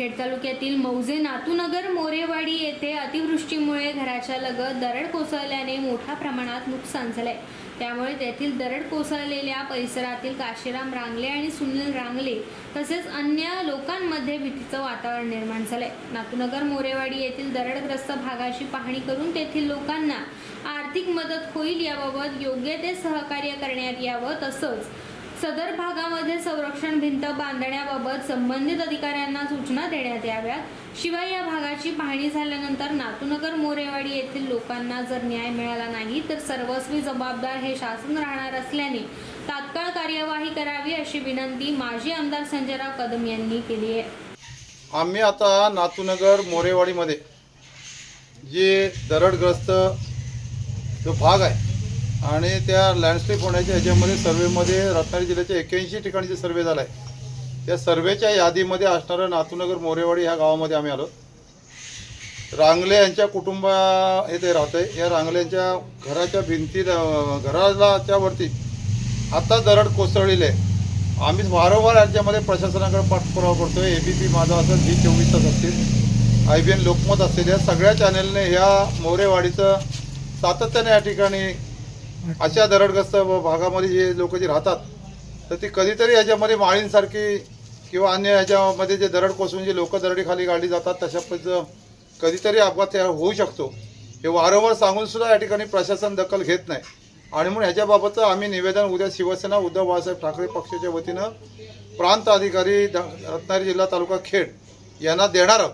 खेड तालुक्यातील मौजे नातूनगर मोरेवाडी येथे अतिवृष्टीमुळे घराच्या लगत दरड कोसळल्याने मोठ्या प्रमाणात नुकसान झालंय. त्यामुळे तेथील दरड कोसळलेल्या परिसरातील काशीराम रांगले आणि सुनील रांगले तसेच अन्य लोकांमध्ये भीतीचं वातावरण निर्माण झालंय. नातूनगर मोरेवाडी येथील दरडग्रस्त भागाची पाहणी करून तेथील लोकांना आर्थिक मदत होईल याबाबत योग्य ते सहकार्य करण्यात यावं तसंच सदर भागामध्ये संरक्षण भिंत बांधण्याबाबत संबंधित अधिकाऱ्यांना सूचना देण्यात याव्यात शिवाय या भागाची पाहणी झाल्यानंतर नातूनगर मोरेवाडी येथील लोकांना जर न्याय मिळाला नाही तर सर्वस्वी जबाबदार हे शासन राहणार असल्याने तात्काळ कार्यवाही करावी अशी विनंती माजी आमदार संजयराव कदम यांनी केली आहे. आम्ही आता नातूनगर मोरेवाडीमध्ये जे दरडग्रस्त जो भाग आहे आणि त्या लँडस्केप होण्याच्या ह्याच्यामध्ये सर्वेमध्ये रत्नागिरी जिल्ह्याच्या एक्याऐंशी ठिकाणी जे सर्वे झाला आहे त्या सर्वेच्या यादीमध्ये असणारं नातूनगर मोरेवाडी ह्या गावामध्ये आम्ही आलो. रांगले यांच्या कुटुंबा येथे आहे या रांगल्यांच्या घराच्या भिंती घराच्या वरती आता दरड कोसळलेली आहे. आम्ही वारंवार यांच्यामध्ये प्रशासनाकडे पाठपुरावा करतोय. पी माझा असेल जी चोवीस तास असतील आय बी एन लोकमत असतील या सगळ्या चॅनेलने ह्या मोरेवाडीचं सातत्याने या ठिकाणी अशा दरडग्रस्त व भागामध्ये जे लोक जे राहतात तर ती कधीतरी ह्याच्यामध्ये माळींसारखी किंवा अन्य ह्याच्यामध्ये जे दरड कोसळून जे लोक दरडीखाली गाडी जातात तशा पद्धतीचं कधीतरी अपघात होऊ शकतो. हे वारंवार सांगून सुद्धा या ठिकाणी प्रशासन दखल घेत नाही. आणि म्हणून ह्याच्याबाबतचं आम्ही निवेदन उद्या शिवसेना उद्धव बाळासाहेब ठाकरे पक्षाच्या वतीनं प्रांत अधिकारी द- रत्नागिरी जिल्हा तालुका खेड यांना देणार आहोत.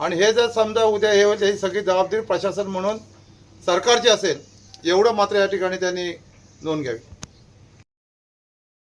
आणि हे जर समजा उद्या हे होईल ही सगळी जबाबदारी प्रशासन म्हणून सरकारची असेल एवढं मात्र या ठिकाणी त्यांनी नोंद घ्यावी.